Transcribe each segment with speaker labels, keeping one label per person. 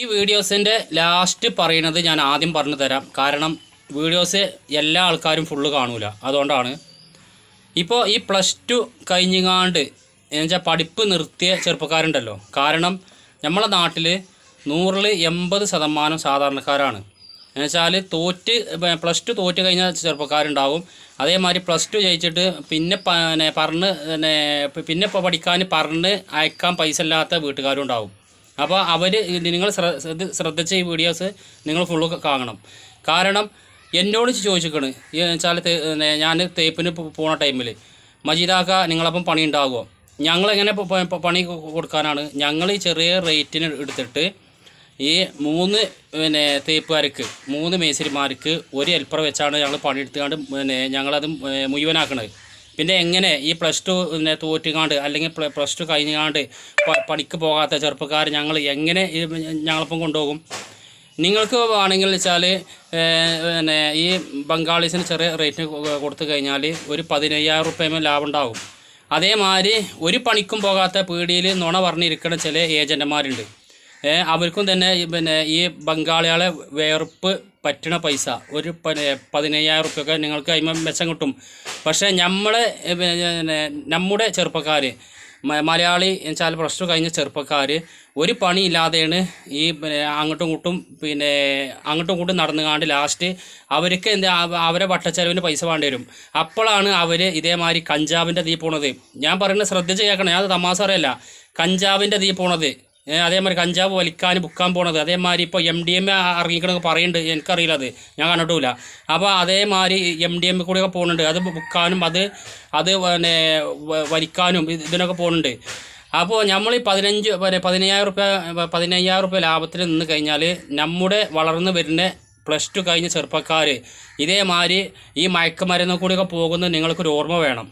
Speaker 1: ഈ വീഡിയോസിന്റെ ലാസ്റ്റ് പറയുന്നത് ഞാൻ ആദ്യം പറഞ്ഞു തരാം. കാരണം വീഡിയോസ് എല്ലാ ആൾക്കാരും ഫുള്ള് കാണൂല. അതുകൊണ്ടാണ്. ഇപ്പോൾ ഈ പ്ലസ് ടു കഴിഞ്ഞങ്ങാണ്ട് എന്നുവെച്ചാൽ പഠിപ്പ് നിർത്തിയ ചെറുപ്പക്കാരുണ്ടല്ലോ. കാരണം നമ്മളെ നാട്ടിൽ നൂറിൽ എൺപത് ശതമാനം സാധാരണക്കാരാണ്. എന്നുവെച്ചാൽ തോറ്റ് പ്ലസ് ടു തോറ്റ് കഴിഞ്ഞാൽ ചെറുപ്പക്കാരുണ്ടാവും. അതേമാതിരി പ്ലസ് ടു ജയിച്ചിട്ട് പിന്നെ പറഞ്ഞ് പിന്നെ പഠിക്കാൻ പറഞ്ഞ് അയക്കാൻ പൈസ ഇല്ലാത്ത വീട്ടുകാരും ഉണ്ടാവും. അപ്പോൾ അവർ നിങ്ങൾ ശ്ര- ശ്രദ്ധ- ശ്രദ്ധിച്ച ഈ വീഡിയോസ് നിങ്ങൾ ഫുള്ള് കാണണം. കാരണം എന്നോട് ചോദിച്ചിരിക്കണ് വെച്ചാൽ ഞാൻ തേപ്പിന് പോണ ടൈമിൽ മജീദാക്ക നിങ്ങളപ്പം പണി ഉണ്ടാകുമോ ഞങ്ങളെങ്ങനെ പണി കൊടുക്കാനാണ്? ഞങ്ങൾ ഈ ചെറിയ റേറ്റിന് എടുത്തിട്ട് ഈ മൂന്ന് പിന്നെ തേപ്പുകാർക്ക് മൂന്ന് മേസ്തിരിമാർക്ക് ഒരു ഹെൽപ്പർ വെച്ചാണ് ഞങ്ങൾ പണിയെടുത്തുകൊണ്ട് പിന്നെ ഞങ്ങളത് മുഴുവനാക്കണത്. പിന്നെ എങ്ങനെ ഈ പ്ലസ് ടു പിന്നെ തോറ്റുകാണ്ട് അല്ലെങ്കിൽ പ്ലസ് ടു കഴിഞ്ഞാണ്ട് പണിക്ക് പോകാത്ത ചെറുപ്പക്കാർ ഞങ്ങൾ എങ്ങനെ ഞങ്ങളൊപ്പം കൊണ്ടുപോകും? നിങ്ങൾക്ക് വേണമെങ്കിൽ വെച്ചാൽ പിന്നെ ഈ ബംഗാളീസിന് ചെറിയ റേറ്റിന് കൊടുത്തു കഴിഞ്ഞാൽ ഒരു പതിനയ്യായിരം റുപ്യമേ ലാഭം ഉണ്ടാകും അതേമാതിരി ഒരു പണിക്കും പോകാത്ത പീടിയിൽ നുണ പറഞ്ഞിരിക്കുന്ന ചില ഏജന്റുമാരുണ്ട് അവർക്കും തന്നെ പിന്നെ ഈ ബംഗാളികളെ വേർപ്പ് പറ്റണ പൈസ. ഒരു പതിനയ്യായിരം റുപ്യൊക്കെ നിങ്ങൾക്ക് അതിമ മെച്ചം കിട്ടും. പക്ഷേ നമ്മളെ പിന്നെ നമ്മുടെ ചെറുപ്പക്കാർ മലയാളി വെച്ചാൽ പ്ലസ് ടു കഴിഞ്ഞ ചെറുപ്പക്കാർ ഒരു പണിയില്ലാതെയാണ് ഈ പിന്നെ അങ്ങോട്ടും ഇങ്ങോട്ടും പിന്നെ അങ്ങോട്ടും ഇങ്ങോട്ടും നടന്നുകാണ്ട് ലാസ്റ്റ് അവർക്ക് എന്താ അവരെ വട്ടച്ചെലവിന് പൈസ വേണ്ടി വരും. അപ്പോഴാണ് അവർ ഇതേമാതിരി കഞ്ചാവിന്റെ തീ പോണത്. ഞാൻ പറയുന്നത് ശ്രദ്ധിച്ച് കേൾക്കണം. ഞാൻ തമാശ അറിയല്ല കഞ്ചാവിന്റെ തീ പോണത്. അതേമാതിരി കഞ്ചാവ് വലിക്കാൻ ബുക്കാൻ പോണത്. അതേമാതിരി ഇപ്പോൾ എം ഡി എം ഇറങ്ങിക്കണമെന്ന് പറയുന്നുണ്ട് എനിക്കറിയില്ല അത്. ഞാൻ കണ്ടിട്ടില്ല. അപ്പോൾ അതേമാതിരി എം ഡി എം കൂടെയൊക്കെ പോകുന്നുണ്ട് അത് ബുക്കാനും അത് അത് പിന്നെ വലിക്കാനും ഇതിനൊക്കെ പോകുന്നുണ്ട് അപ്പോൾ നമ്മൾ ഈ പതിനഞ്ച് പിന്നെ പതിനയ്യായിരം റുപ്യ പതിനയ്യായിരം റുപ്യ ലാഭത്തിൽ നിന്ന് കഴിഞ്ഞാൽ നമ്മുടെ വളർന്നു വരുന്ന പ്ലസ് ടു കഴിഞ്ഞ ചെറുപ്പക്കാർ ഇതേമാതിരി ഈ മയക്കുമരുന്ന് കൂടിയൊക്കെ പോകുന്നത് നിങ്ങൾക്കൊരു ഓർമ്മ വേണം.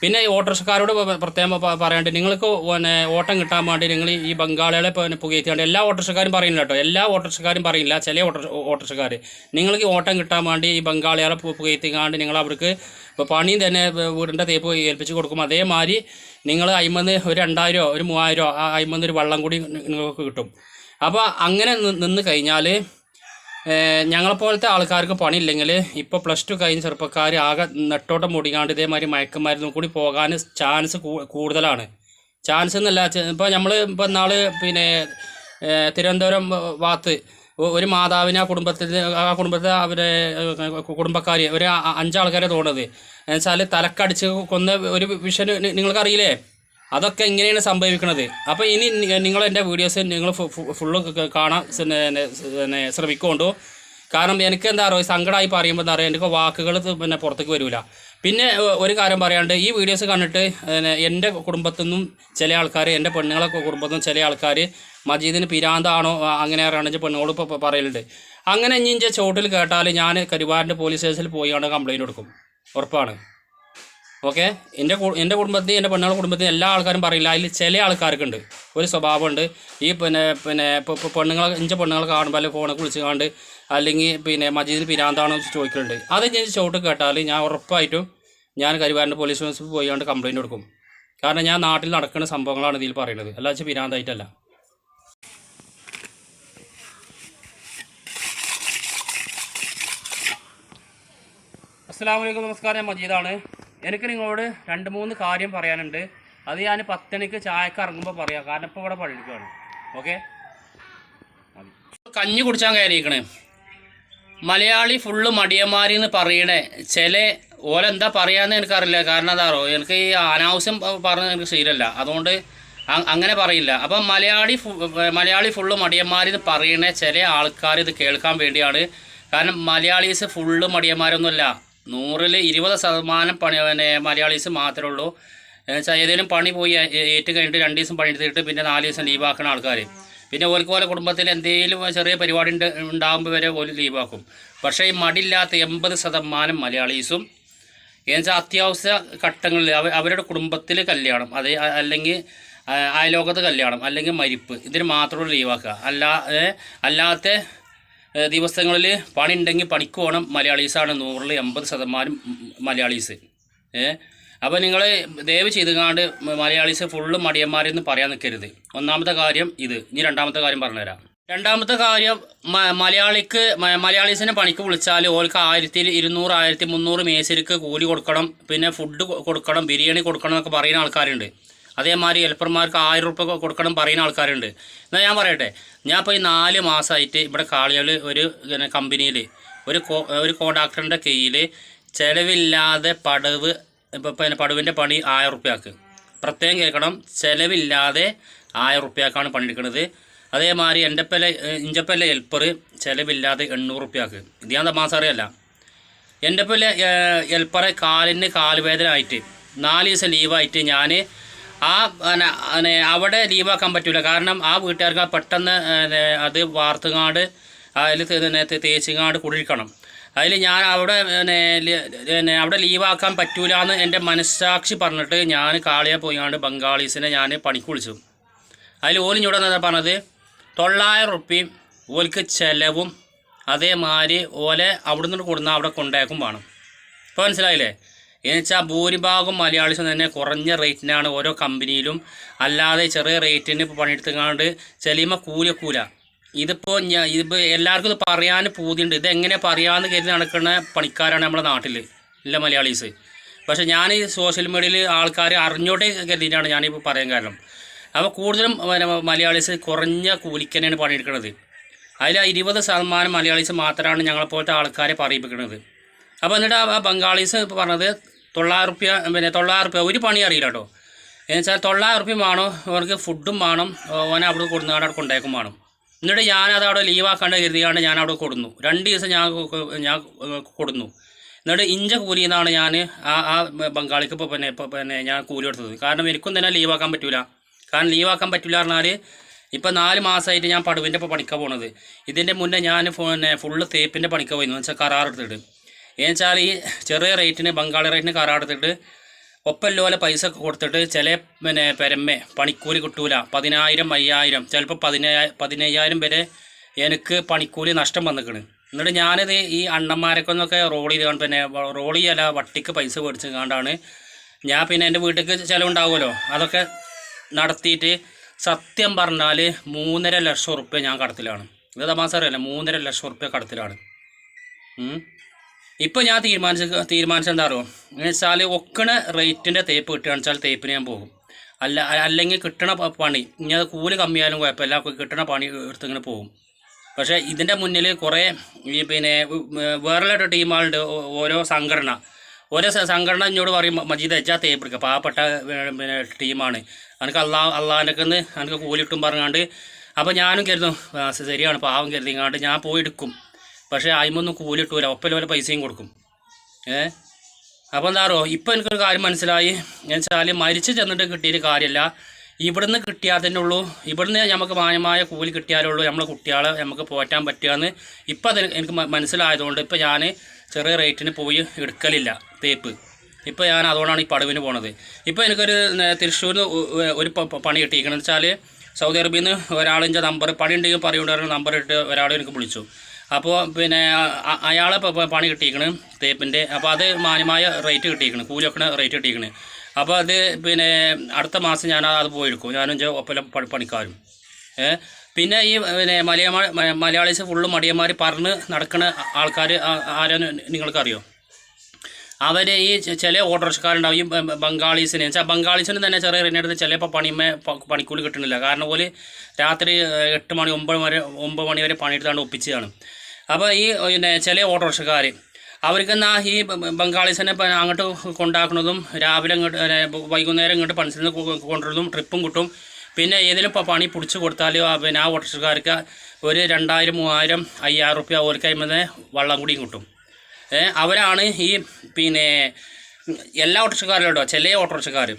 Speaker 1: പിന്നെ ഈ ഓട്ടോറിക്ഷക്കാരോട് പ്രത്യേകം പറയാണ്ട് നിങ്ങൾക്ക് പിന്നെ ഓട്ടം കിട്ടാൻ വേണ്ടി നിങ്ങൾ ഈ ബംഗാളികളെ പിന്നെ പുകയത്തിയാണ്ട് എല്ലാ ഓട്ടോറിക്ഷക്കാരും പറയുന്നില്ല കേട്ടോ. എല്ലാ ഓട്ടോറിക്ഷക്കാരും പറയില്ല ചില ഓട്ടോ ഓട്ടോറിക്ഷക്കാർ നിങ്ങൾക്ക് ഓട്ടം കിട്ടാൻ വേണ്ടി ഈ ബംഗാളികളെ പുകയത്തിക്കാണ്ട് നിങ്ങൾ അവർക്ക് ഇപ്പോൾ പണിയും തന്നെ വീടിന്റെ തേപ്പ് ഏൽപ്പിച്ച് കൊടുക്കും. അതേമാതിരി നിങ്ങൾ അയിമന്ന് ഒരു രണ്ടായിരമോ ഒരു മൂവായിരമോ ആ അയിമന്ന് ഒരു വെള്ളം കൂടി നിങ്ങൾക്ക് കിട്ടും. അപ്പോൾ അങ്ങനെ നിന്ന് കഴിഞ്ഞാൽ ഞങ്ങളെപ്പോലത്തെ ആൾക്കാർക്ക് പണിയില്ലെങ്കിൽ ഇപ്പോൾ പ്ലസ് ടു കഴിഞ്ഞ ചെറുപ്പക്കാർ ആകെ നെട്ടോട്ടം മുടികാണ്ട് ഇതേമാതിരി മയക്കുമരുന്നും കൂടി പോകാൻ ചാൻസ് കൂടുതലാണ്. ചാൻസ് എന്നല്ല ഇപ്പോൾ നമ്മൾ ഇപ്പോൾ നാൾ പിന്നെ തിരുവനന്തപുരം ഭാഗത്ത് ഒരു മാതാവിനെ ആ കുടുംബത്തിൽ ആ കുടുംബത്തെ അവരെ കുടുംബക്കാർ ഒരു അഞ്ചാൾക്കാരെ തോന്നുന്നത്. എന്നുവെച്ചാൽ തലക്കടിച്ച് കൊന്ന ഒരു വിഷൻ നിങ്ങൾക്കറിയില്ലേ? അതൊക്കെ ഇങ്ങനെയാണ് സംഭവിക്കുന്നത് അപ്പോൾ ഇനി നിങ്ങൾ എന്റെ വീഡിയോസ് നിങ്ങൾ ഫുള്ള് കാണാൻ പിന്നെ ശ്രമിക്കുകൊണ്ടു കാരണം എനിക്ക് എന്താ പറയുക സങ്കടമായി പറയുമ്പോൾ എന്താ പറയുക എനിക്ക് വാക്കുകൾ പിന്നെ പുറത്തേക്ക് വരില്ല പിന്നെ ഒരു കാര്യം പറയാണ്ട് ഈ വീഡിയോസ് കണ്ടിട്ട് എന്റെ കുടുംബത്തിൽ നിന്നും ചില ആൾക്കാർ എന്റെ പെണ്ണുങ്ങളെ കുടുംബത്തിൽ നിന്നും ചില ആൾക്കാർ മജീദിന് പിരാന്താണോ അങ്ങനെ ആണെങ്കിൽ പെണ്ണുങ്ങളോട് ഇപ്പോൾ പറയലുണ്ട്. അങ്ങനെ ഇനി ചോട്ടിൽ കേട്ടാൽ ഞാൻ കരുവാറിന്റെ പോലീസ് സ്റ്റേഷനിൽ പോയാണ് കംപ്ലയിന്റ് കൊടുക്കും. ഉറപ്പാണ്. ഓക്കെ? എന്റെ എന്റെ കുടുംബത്തിൽ എന്റെ പെണ്ണുങ്ങളുടെ കുടുംബത്തിൽ എല്ലാ ആൾക്കാരും പറയില്ല. അതിൽ ചില ആൾക്കാർക്കുണ്ട്. ഒരു സ്വഭാവമുണ്ട്. ഈ പിന്നെ പിന്നെ പെണ്ണുങ്ങളെ ഇഞ്ച പെണ്ണുങ്ങളെ കാണുമ്പോൾ അല്ലെങ്കിൽ ഫോണൊക്കെ വിളിച്ച് കാണ്ട് അല്ലെങ്കിൽ പിന്നെ മജീദ് പിരാന്താണോ ചോദിക്കുന്നുണ്ട് അത് ഞാൻ ചോട്ട് കേട്ടാൽ ഞാൻ ഉറപ്പായിട്ടും ഞാൻ കരുവാരന്റെ പോലീസ് സ്റ്റേഷനിൽ പോയി കംപ്ലയിന്റ് കൊടുക്കും. കാരണം ഞാൻ നാട്ടിൽ നടക്കുന്ന സംഭവങ്ങളാണ് ഇതിൽ പറയുന്നത്. അല്ലാതെ പിരാന്തായിട്ടല്ല. അസ്സാം വലൈക്കും നമസ്കാരം. ഞാൻ മജീദാണ്. എനിക്ക് നിങ്ങളോട് രണ്ട് മൂന്ന് കാര്യം പറയാനുണ്ട്. അത് ഞാൻ പത്തണിക്ക് ചായക്ക് ഇറങ്ങുമ്പോൾ പറയാം. കാരണം ഇപ്പോൾ ഇവിടെ പള്ളിക്കാണ്. ഓക്കെ? കഞ്ഞി കുടിച്ചാൻ കയറിയിരിക്കണേ. മലയാളി ഫുള്ള് മടിയന്മാരി എന്ന് പറയണേ. ചില ഓലെന്താ പറയാന്ന് എനിക്കറിയില്ല. കാരണം അതാറോ എനിക്ക് ഈ അനാവശ്യം പറഞ്ഞ എനിക്ക് ശീലമല്ല അതുകൊണ്ട് അങ്ങനെ പറയില്ല. അപ്പം മലയാളി മലയാളി ഫുള്ള് മടിയന്മാരി എന്ന് പറയണ ചില ആൾക്കാർ ഇത് കേൾക്കാൻ വേണ്ടിയാണ്. കാരണം മലയാളീസ് ഫുള്ള് മടിയന്മാരൊന്നുമല്ല. നൂറിൽ ഇരുപത് ശതമാനം പണി പിന്നെ മലയാളീസ് മാത്രമേ ഉള്ളൂ. എന്നുവെച്ചാൽ ഏതെങ്കിലും പണി പോയി ഏറ്റ് കഴിഞ്ഞിട്ട് രണ്ട് ദിവസം പണിയെടുത്തിട്ട് പിന്നെ നാല് ദിവസം ലീവാക്കുന്ന ആൾക്കാർ പിന്നെ ഓർക്ക് പോലെ കുടുംബത്തിൽ എന്തെങ്കിലും ചെറിയ പരിപാടി ഉണ്ട് ഉണ്ടാകുമ്പോൾ വരെ ഓൽ ലീവാക്കും പക്ഷേ ഈ മടിയില്ലാത്ത എൺപത് ശതമാനം മലയാളീസും എന്നുവെച്ചാൽ അത്യാവശ്യ ഘട്ടങ്ങളിൽ അവ അവരുടെ കുടുംബത്തിൽ കല്യാണം അത് അല്ലെങ്കിൽ അയലോകത്ത് കല്യാണം അല്ലെങ്കിൽ മരിപ്പ് ഇതിന് മാത്രമേ ലീവാക്കുക അല്ലാ ഏ, അല്ലാത്ത ദിവസങ്ങളിൽ പണി ഉണ്ടെങ്കിൽ പണിക്ക് പോകണം മലയാളീസാണ് നൂറിൽ എൺപത് ശതമാനം മലയാളീസ്. ഏഹ് അപ്പോൾ നിങ്ങൾ ദയവ് ചെയ്തുകാണ്ട് മലയാളീസ് ഫുള്ള് മടിയന്മാരെന്ന് പറയാൻ നിൽക്കരുത് ഒന്നാമത്തെ കാര്യം ഇത്. ഇനി രണ്ടാമത്തെ കാര്യം പറഞ്ഞുതരാം. രണ്ടാമത്തെ കാര്യം മലയാളിക്ക് മലയാളീസിനെ പണിക്ക് വിളിച്ചാൽ ഓൾക്ക് ആയിരത്തി ഇരുന്നൂറ് ആയിരത്തി മുന്നൂറ് മേശരിക്ക് കൂലി കൊടുക്കണം. പിന്നെ ഫുഡ് കൊടുക്കണം ബിരിയാണി കൊടുക്കണം എന്നൊക്കെ പറയുന്ന ആൾക്കാരുണ്ട്. അതേമാതിരി ഹെൽപ്പർമാർക്ക് ആയിരം രൂപ കൊടുക്കണം പറയുന്ന ആൾക്കാരുണ്ട്. എന്നാൽ ഞാൻ പറയട്ടെ ഞാൻ ഇപ്പോൾ ഈ നാല് മാസമായിട്ട് ഇവിടെ കാളികൾ ഒരു കമ്പനിയിൽ ഒരു ഒരു കോൺട്രാക്ടറിന്റെ കീഴിൽ ചിലവില്ലാതെ പടവ് പിന്നെ പടവിന്റെ പണി ആയിരം റുപ്യാക്ക് പ്രത്യേകം കേൾക്കണം ചിലവില്ലാതെ ആയിരം റുപ്യാക്കാണ് പണിയെടുക്കുന്നത് അതേമാതിരി എന്റെ പല ഇഞ്ചപ്പല്ല ഹെൽപ്പർ ചിലവില്ലാതെ എണ്ണൂറ് റുപ്യാക്ക് ഇത് ഞാൻ മാസം അറിയല്ല എന്റെ പല ഹെൽപ്പറെ കാലിന് കാലുവേദന ആയിട്ട് നാല് ദിവസം ലീവായിട്ട് ഞാൻ ആ അവിടെ ലീവാക്കാൻ പറ്റില്ല കാരണം ആ വീട്ടുകാർക്ക് പെട്ടെന്ന് അത് വാർത്തുകാട് അതിൽ തേച്ചുകാട് കുടിക്കണം അതിൽ ഞാൻ അവിടെ പിന്നെ അവിടെ ലീവാക്കാൻ പറ്റൂല എന്ന് എന്റെ മനസ്സാക്ഷി പറഞ്ഞിട്ട് ഞാൻ കാളിയെ പോയാണ്ട് ബംഗാളീസിനെ ഞാൻ പണിക്ക് വിളിച്ചു. അതിൽ ഓലിഞ്ഞൂടെ എന്താ പറഞ്ഞത് തൊള്ളായിരം റുപ്യയും ഓൽക്ക് ചിലവും അതേമാതിരി ഓലെ അവിടെ നിന്ന് കൊടുന്ന അവിടെ കൊണ്ടേക്കും വേണം. ഇപ്പോൾ മനസ്സിലായില്ലേ? എന്ന് വെച്ചാൽ ഭൂരിഭാഗം മലയാളീസ് തന്നെ കുറഞ്ഞ റേറ്റിനാണ് ഓരോ കമ്പനിയിലും. അല്ലാതെ ചെറിയ റേറ്റിന് ഇപ്പോൾ പണിയെടുത്തുകൊണ്ട് ചെലിയുമ്പോൾ കൂലക്കൂല കൂല ഇതിപ്പോൾ ഞാൻ ഇതിപ്പോൾ എല്ലാവർക്കും ഇത് പറയാൻ പൂതിയുണ്ട്. ഇതെങ്ങനെ പറയാമെന്ന് കരുതി നടക്കുന്ന പണിക്കാരാണ് നമ്മുടെ നാട്ടിൽ ഇല്ല മലയാളീസ്. പക്ഷേ ഞാൻ ഈ സോഷ്യൽ മീഡിയയിൽ ആൾക്കാർ അറിഞ്ഞോട്ടെ കരുതിയിട്ടാണ് ഞാനിപ്പോൾ പറയാൻ കാരണം. അപ്പോൾ കൂടുതലും മലയാളീസ് കുറഞ്ഞ കൂലിക്ക് തന്നെയാണ് പണിയെടുക്കുന്നത് അതിൽ ഇരുപത് ശതമാനം മലയാളീസ് മാത്രമാണ് ഞങ്ങളെപ്പോലത്തെ ആൾക്കാരെ പറയിപ്പിക്കുന്നത് അപ്പോൾ എന്നിട്ട് ആ ബംഗാളീസ് പറഞ്ഞത് തൊള്ളായിരം റുപ്യ പിന്നെ തൊള്ളായിരം റുപ്യ ഒരു പണി അറിയില്ല കേട്ടോ. എന്ന് വെച്ചാൽ തൊള്ളായിരം റുപ്യ വേണം അവർക്ക് ഫുഡും വേണം ഓനെ അവിടെ കൊടുന്നാണ്ട് അവിടെ കൊണ്ടേക്കും വേണം. എന്നിട്ട് ഞാനത് അവിടെ ലീവാക്കാണ്ട് കരുതിയാണ്ട് ഞാൻ അവിടെ കൊടുന്നു. രണ്ട് ദിവസം ഞാൻ ഞാൻ കൊടുന്നു. എന്നിട്ട് ഇഞ്ച കൂലി എന്നാണ് ഞാൻ ആ ആ ബംഗാളിക്ക് ഇപ്പോൾ പിന്നെ ഇപ്പോൾ പിന്നെ ഞാൻ കൂലി എടുത്തത് കാരണം എനിക്കും തന്നെ ലീവാക്കാൻ പറ്റില്ല കാരണം ലീവാക്കാൻ പറ്റില്ല പറഞ്ഞാൽ ഇപ്പം നാല് മാസമായിട്ട് ഞാൻ പടുവിന്റെ ഇപ്പോൾ പണിക്കാൻ പോണത്. ഇതിന്റെ മുന്നേ ഞാൻ പിന്നെ ഫുള്ള് തേപ്പിന്റെ പണിക്കാൻ പോയിരുന്നു. എന്ന് വെച്ചാൽ കരാർ എടുത്തിട്ട്. എന്ന് വെച്ചാൽ ഈ ചെറിയ റേറ്റിന് ബംഗാളി റേറ്റിന് കരാർ എടുത്തിട്ട് ഒപ്പല്ലോലെ പൈസ കൊടുത്തിട്ട് ചില പിന്നെ പെരമ്മേ പണിക്കൂലി കിട്ടൂല. പതിനായിരം അയ്യായിരം. ചിലപ്പോൾ പതിനയ്യായിരം പതിനയ്യായിരം വരെ എനിക്ക് പണിക്കൂലി നഷ്ടം വന്നിക്കണ്. എന്നിട്ട് ഞാനിത് ഈ അണ്ണന്മാരൊക്കെ ഒന്നൊക്കെ റോൾ ചെയ്ത് പിന്നെ റോൾ ചെയ്യല വട്ടിക്ക് പൈസ മേടിച്ച് കണ്ടാണ് ഞാൻ പിന്നെ എന്റെ വീട്ടിലേക്ക് ചിലവുണ്ടാവുമല്ലോ. അതൊക്കെ നടത്തിയിട്ട് സത്യം പറഞ്ഞാൽ മൂന്നര ലക്ഷം ഉറുപ്പ്യ ഞാൻ കടത്തിലാണ്. ഇത് തമാസറിയല്ലേ മൂന്നര ലക്ഷം ഉറുപ്പ്യ കടത്തിലാണ്. ഉം. ഇപ്പം ഞാൻ തീരുമാനിച്ച തീരുമാനിച്ചത് എന്താ പറയുക എന്ന് വെച്ചാൽ ഒക്കണ റേറ്റിന്റെ തേപ്പ് കിട്ടുകയാണെന്ന് വെച്ചാൽ തേപ്പിന് ഞാൻ പോകും. അല്ല അല്ലെങ്കിൽ കിട്ടണ പണി ഇനി അത് കൂലി കമ്മിയായാലും കുഴപ്പമില്ല. കിട്ടണ പണി എടുത്തിങ്ങനെ പോകും. പക്ഷേ ഇതിന്റെ മുന്നിൽ കുറേ ഈ പിന്നെ വേറെ ടീമുകളുണ്ട്. ഓരോ സംഘടന. ഓരോ സംഘടന എന്നോട് പറയും മജീദ് അച്ചാ തേപ്പ് എടുക്കുക. പാവപ്പെട്ട പിന്നെ ടീമാണ്. എനിക്ക് അള്ളാ അള്ളാഹിന്റെ നിന്ന് എനിക്ക് കൂലിട്ടും പറഞ്ഞാണ്ട്. അപ്പോൾ ഞാനും കരുതും ശരിയാണ് പാവം കരുതിങ്ങാണ്ട് ഞാൻ പോയി എടുക്കും. പക്ഷേ അയിമൊന്നും കൂലി കിട്ടൂല ഒപ്പല പോലെ പൈസയും കൊടുക്കും. ഏ? അപ്പോൾ എന്താ പറയുക ഇപ്പം എനിക്കൊരു കാര്യം മനസ്സിലായി. എന്ന് വെച്ചാൽ മരിച്ചു ചെന്നിട്ട് കിട്ടിയൊരു കാര്യമല്ല ഇവിടുന്ന് കിട്ടിയാൽ തന്നെ ഉള്ളൂ. ഇവിടുന്ന് നമുക്ക് മാന്യമായ കൂലി കിട്ടിയാലേ ഉള്ളൂ. നമ്മളെ കുട്ടികളെ നമുക്ക് പോറ്റാൻ പറ്റുകയെന്ന് ഇപ്പം അത് എനിക്ക് മനസ്സിലായതുകൊണ്ട് ഇപ്പം ഞാൻ ചെറിയ റേറ്റിന് പോയി എടുക്കലില്ല തേപ്പ്. ഇപ്പോൾ ഞാൻ അതുകൊണ്ടാണ് ഈ പടവിന് പോണത്. ഇപ്പോൾ എനിക്കൊരു തൃശ്ശൂരിൽ ഒരു പണി കിട്ടിയിരിക്കണം. വെച്ചാൽ സൗദി അറേബ്യയിൽ നിന്ന് ഒരാളിന്റെ നമ്പർ പണി ഉണ്ടെങ്കിൽ പറയുണ്ടായിരുന്ന നമ്പർ ഇട്ട് ഒരാളെ എനിക്ക് വിളിച്ചു. അപ്പോൾ പിന്നെ അയാളെ പണി കിട്ടിയിരിക്കണ് തേപ്പിന്റെ അപ്പോൾ അത് മാന്യമായ റേറ്റ് കിട്ടിയിരിക്കണ് കൂലി റേറ്റ് കിട്ടിയിരിക്കണ്. അപ്പോൾ അത് പിന്നെ അടുത്ത മാസം ഞാൻ അത് പോയി എടുക്കും ഞാനും ഒപ്പം പണിക്കാരും. പിന്നെ ഈ പിന്നെ മലയാള മലയാളീസ് ഫുള്ള് മടിയന്മാർ പറഞ്ഞ് നടക്കുന്ന ആൾക്കാർ ആരാന്ന് നിങ്ങൾക്കറിയോ? അവർ ഈ ചില ഓട്ടോറിക്ഷക്കാരുണ്ടാവും ഈ ബംഗാളീസിന്. വെച്ചാൽ ബംഗാളീസിന് തന്നെ ചെറിയ റേറ്റിനടുത്ത് ചിലപ്പോൾ പണിമേ പണി പണിക്കൂലി കിട്ടുന്നില്ല കാരണം പോലെ രാത്രി എട്ട് മണി ഒമ്പത് വരെ ഒമ്പത് മണി വരെ പണിയെടുത്താണ്ട് ഒപ്പിച്ചതാണ്. അപ്പോൾ ഈ പിന്നെ ചില ഓട്ടോറിക്ഷക്കാർ അവർക്ക് എന്നാ ഈ ബംഗാളീസിനെ അങ്ങോട്ട് കൊണ്ടാക്കുന്നതും രാവിലെ ഇങ്ങോട്ട് വൈകുന്നേരം ഇങ്ങോട്ട് പണിസിൽ കൊണ്ടുവരുന്നതും ട്രിപ്പും കിട്ടും. പിന്നെ ഏതെങ്കിലും ഇപ്പോൾ പണി പിടിച്ച് കൊടുത്താൽ ആ പിന്നെ ആ ഓട്ടോറിക്ഷക്കാർക്ക് ഒരു രണ്ടായിരം മൂവായിരം അയ്യായിരം റുപ്യ ഓർക്കായ്മ വള്ളം കൂടിയും കിട്ടും. അവരാണ് ഈ പിന്നെ എല്ലാ ഓട്ടോറിക്ഷക്കാരും കേട്ടോ ചില ഓട്ടോറിക്ഷക്കാരും.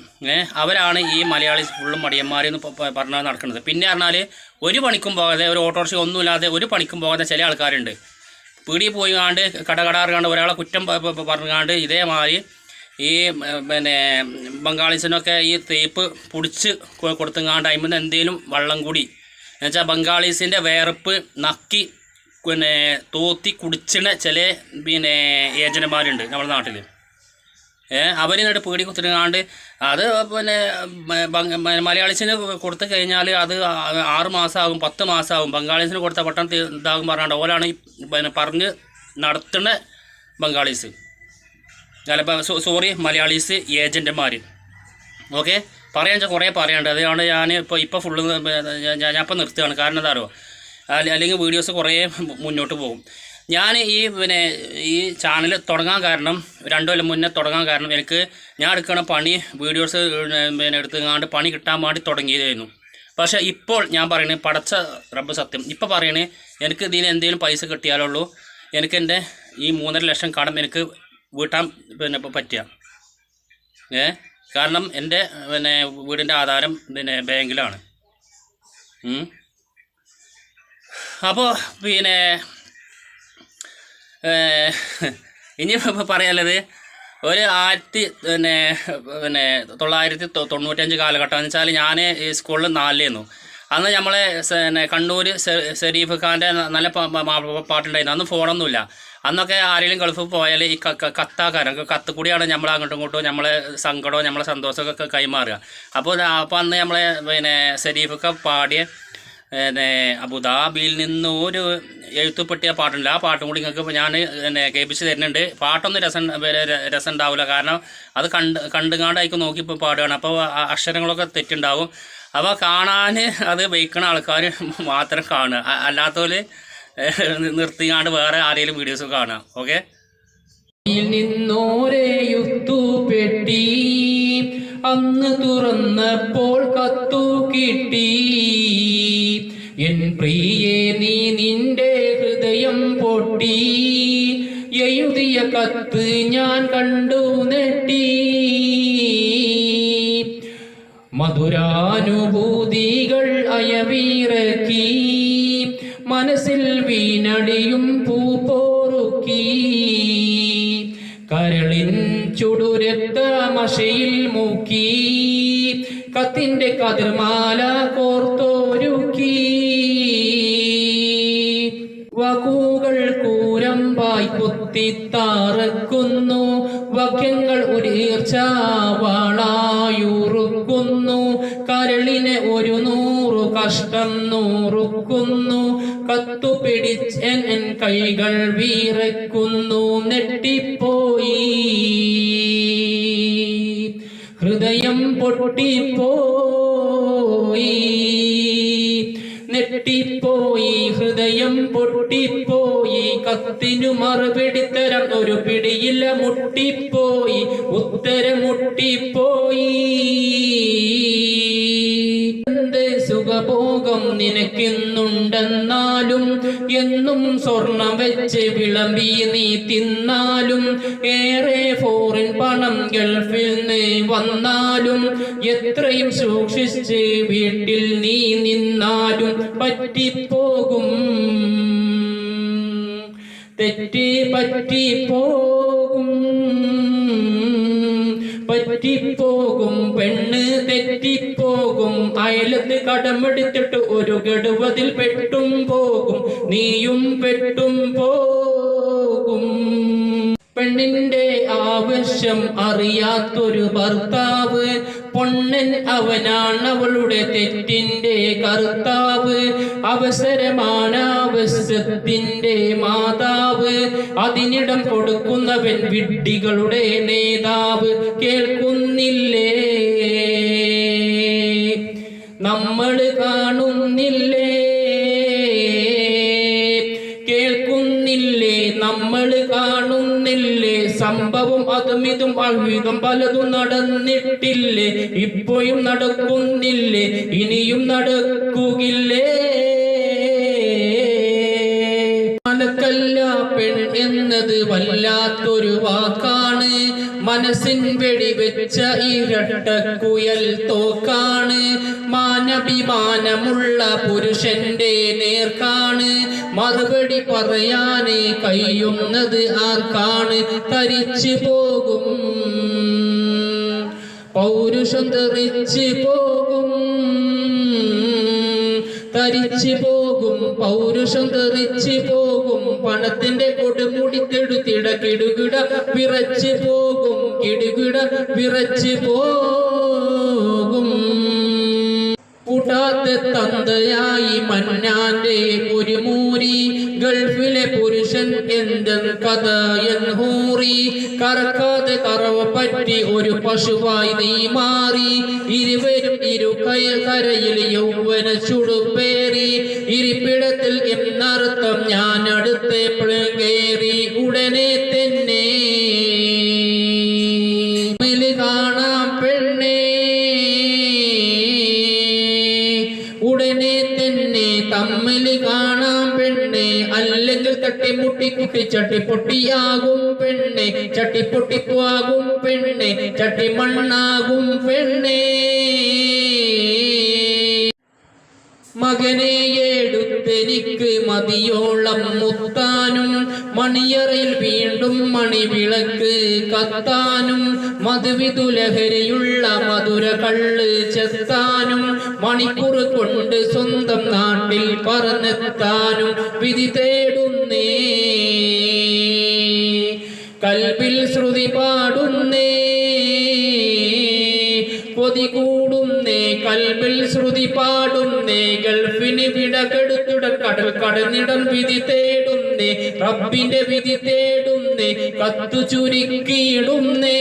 Speaker 1: അവരാണ് ഈ മലയാളി ഫുള്ളും മടിയന്മാരെന്ന് പറഞ്ഞാൽ നടക്കുന്നത്. പിന്നെ പറഞ്ഞാൽ ഒരു പണിക്കും പോകാതെ ഒരു ഓട്ടോറിക്ഷ ഒന്നുമില്ലാതെ ഒരു പണിക്കും പോകാതെ ചില ആൾക്കാരുണ്ട്. പീടിയിൽ പോയി കാണ്ട് കടകടാറുകാണ്ട് ഒരാളെ കുറ്റം പറഞ്ഞുകാണ്ട് ഇതേമാതിരി ഈ പിന്നെ ബംഗാളീസിനൊക്കെ ഈ തേപ്പ് പൊടിച്ച് കൊടുത്തുങ്ങാണ്ട് അതിന് എന്തെങ്കിലും വള്ളം കൂടി. എന്നുവെച്ചാൽ ബംഗാളീസിന്റെ വേർപ്പ് നക്കി പിന്നെ തോത്തി കുടിച്ചിണ ചില പിന്നെ ഏജന്റുമാരുണ്ട് നമ്മുടെ നാട്ടിൽ അവർ പേടി കുത്തിരുന്നാണ്ട് അത് പിന്നെ മലയാളീസിന് കൊടുത്തു കഴിഞ്ഞാൽ അത് ആറ് മാസമാകും പത്ത് മാസമാകും ബംഗാളീസിന് കൊടുത്ത പെട്ടെന്ന് തീ- ഇതാകും പറഞ്ഞാണ്ട് ഓലാണ് ഈ പിന്നെ പറഞ്ഞ് നടത്തുന്ന ബംഗാളീസ് ചിലപ്പോൾ സോറി മലയാളീസ് ഏജന്റുമാർ ഓക്കെ പറയാൻ വെച്ചാൽ കുറേ പറയാനുണ്ട് അതാണ് ഞാൻ ഇപ്പോൾ ഇപ്പോൾ ഫുള്ള് ഞാൻ ഞാൻ ഇപ്പോൾ നിർത്തുകയാണ് കാരണം എന്താ അറിയോ അല്ലെങ്കിൽ വീഡിയോസ് കുറേ മുന്നോട്ട് പോകും ഞാൻ ഈ പിന്നെ ഈ ചാനൽ തുടങ്ങാൻ കാരണം രണ്ടു കൊല്ലം മുന്നേ തുടങ്ങാൻ കാരണം എനിക്ക് ഞാൻ എടുക്കണ പണി വീഡിയോസ് പിന്നെ എടുത്തുകൊണ്ട് പണി കിട്ടാൻ വേണ്ടി തുടങ്ങിയതായിരുന്നു. പക്ഷേ ഇപ്പോൾ ഞാൻ പറയണേ പടച്ച റബ്ബ് സത്യം. ഇപ്പോൾ പറയണേ എനിക്ക് ഇതിന് എന്തെങ്കിലും പൈസ കിട്ടിയാലുള്ളൂ. എനിക്ക് എന്റെ ഈ മൂന്നര ലക്ഷം കടം എനിക്ക് വീട്ടാൻ പിന്നെ പറ്റുക ഏ? കാരണം എന്റെ പിന്നെ വീടിന്റെ ആധാരം പിന്നെ ബാങ്കിലാണ്. അപ്പോൾ പിന്നെ ഇനി പറയാനുള്ളത് ഒരു ആയിരത്തി പിന്നെ പിന്നെ തൊള്ളായിരത്തി തൊണ്ണൂറ്റഞ്ച് കാലഘട്ടം എന്ന് വെച്ചാൽ ഞാൻ ഈ സ്കൂളിൽ നാലിലായിരുന്നു. അന്ന് നമ്മളെ പിന്നെ കണ്ണൂർ ഷെരീഫ് ഖാന്റെ നല്ല പാട്ടുണ്ടായിരുന്നു. അന്ന് ഫോണൊന്നുമില്ല. അന്നൊക്കെ ആരെങ്കിലും ഗൾഫിൽ പോയാൽ ഈ കത്താക്കാരൻ കത്തുകൂടിയാണ് നമ്മൾ അങ്ങോട്ടും ഇങ്ങോട്ടും നമ്മളെ സങ്കടവും നമ്മളെ സന്തോഷമൊക്കെ കൈമാറുക. അപ്പോൾ അപ്പോൾ അന്ന് നമ്മളെ പിന്നെ ഷെരീഫൊക്കെ പാടിയ പിന്നെ അബുദാബിയിൽ നിന്ന് ഒരു എഴുത്തുപെട്ടിയ പാട്ടുണ്ട്. ആ പാട്ടും കൂടി നിങ്ങൾക്ക് ഞാൻ പിന്നെ കേൾപ്പിച്ച് തരുന്നുണ്ട്. പാട്ടൊന്നും രസം രസം ഉണ്ടാവില്ല കാരണം അത് കണ്ട് കണ്ടുകാണ്ടായിക്കും നോക്കി ഇപ്പോൾ പാടുകയാണ് അപ്പോൾ അക്ഷരങ്ങളൊക്കെ തെറ്റുണ്ടാവും. അപ്പോൾ കാണാൻ അത് വയ്ക്കണ ആൾക്കാർ മാത്രം കാണുക. അല്ലാത്തവർ നിർത്തിക്കാണ്ട് വേറെ ആരെങ്കിലും വീഡിയോസ് കാണുക. ഓക്കെ നിന്നോരെയുത്തു പെട്ടി അന്ന് തുറന്നപ്പോൾ കത്തു കിട്ടി. എൻ പ്രിയെ നീ നിന്റെ ഹൃദയം പൊട്ടി. എഴുതിയ കത്ത് ഞാൻ കണ്ടു നെട്ടി. മധുരാനുഭൂതികൾ അയവിറക്കി. മനസ്സിൽ വീണടിയും ചുടുരക്ത മൂക്കി കത്തിന്റെ കതിർമാല കോർത്തോരുക്കി. വകൂകൾ കൂരമ്പായി കുത്തിത്താറക്കുന്നു വക്യങ്ങൾ ഒരീർച്ച വളായുറുക്കുന്നു. കരളിനെ ഒരു നൂറു കഷ്ടം നൂറുക്കുന്നു എൻ കൈകൾ വീറക്കുന്നു നെട്ടിപ്പോയി. ഹൃദയം പൊട്ടിപ്പോയി. നെട്ടിപ്പോയി ഹൃദയം പൊട്ടിപ്പോയി. കത്തിനു മറുപടി തരം ഒരു പിടിയില്ല മുട്ടിപ്പോയി. ഉത്തരമുട്ടിപ്പോയി എന്ത് സുഖഭോഗം നിനക്കെന്നുണ്ടെന്നാലും എന്നും സ്വർണം വെച്ച് വിളമ്പി നീ തിന്നാലും ഏറെ ഫോറിൻ പണം ഗൾഫിൽ നിന്ന് വന്നാലും എത്രയും സൂക്ഷിച്ച് വീട്ടിൽ നീ നിന്നാലും പറ്റിപ്പോകും. തെറ്റി പറ്റിപ്പോകും പറ്റിപ്പോകും പെണ്ണ് തെറ്റിപ്പോകും. അയലത്ത് കടമെടുത്തിട്ട് ഒരു ഗഡുവതിൽ പെട്ടും പോകും. നീയും പെട്ടും പോകും. പെണ്ണിന്റെ ആവശ്യം അറിയാത്തൊരു ഭർത്താവ് പൊണ്ണൻ അവനാണ് അവളുടെ തെറ്റിന്റെ കർത്താവ് അവസരമാണ് അവസരത്തിന്റെ മാതാവ്. അതിനിടം കൊടുക്കുന്നവൻ വിഡ്ഢികളുടെ നേതാവ്. കേൾക്കുന്നില്ലേ? അഴുതം പലതും നടന്നിട്ടില്ലേ? ഇപ്പോഴും നടക്കുന്നില്ലേ? ഇനിയും നടക്കുകില്ലേ? മനക്കല്ല പെൺ എന്നത് വല്ലാത്തൊരു വാക്കാണ്. മനസ്സിൻ വെടിവെച്ച ഇരട്ടക്കുയൽ തോക്കാണ്. മാനഭിമാനമുള്ള പുരുഷന്റെ നേർക്കാണ്. മറുപടി പറയാനേ കഴിയുന്നത് ആർക്കാണ്? തരിച്ചു പോകും പൗരുഷം തെറിച്ച് പോകും. തരിച്ചു പോകും.
Speaker 2: പൗരുഷം തെറിച്ച് പോകും. പണത്തിന്റെ കൊടുമുടിത്തെടുത്തിട കിടുകിട വിറച്ച് പോകും. കിടുകിട വിറച്ച് പോകും. കൂട്ടാത്ത തന്തയായി മന്നാന്റെ മൂരി ഗൾഫിലെ പുരുഷൻ എന്തൻ കഥ ഹൂറി കറക്കാതെ കറവ പറ്റി ഒരു പശുവായി നീ മാറി. ഇരുവരും ഇരു കൈ കരയിൽ യൗവന ചുടുപേറി. ഇരിപ്പിടത്തിൽ എന്നർത്ഥം ഞാൻ അടുത്തെ കയറി ഉടനെ തന്നെ കാണാം ഉടനെ തന്നെ തമ്മിൽ കാണാം അല്ലെങ്കിൽ തട്ടിമുട്ടി കുട്ടി ചട്ടി പൊട്ടിയാകും പെണ്ണെ. ചട്ടി പൊട്ടിപ്പുവാകും പെണ്ണെ. ചട്ടി മണ്ണാകും പെണ്ണേ. മകനെ എടുത്തെനിക്ക് മതിയോളം മുത്താനും മണിയറയിൽ വീണ്ടും മണിവിളക്ക് കത്താനും മധുവിതുലഹരിയുള്ള മധുര കള്ള് ചെത്താനും മണിക്കൂർ കൊണ്ട് സ്വന്തം നാട്ടിൽ പറന്നെത്താനും വിധി തേടുന്നേ പാടുന്നേ ഗൾഫിന് വിടകെടുത്തുടൻ കടൽ കടന്നിടം വിധി തേടുന്നേ റബ്ബിന്റെ വിധി തേടുന്നേ കത്തു ചുരുക്കിയിടുന്നേ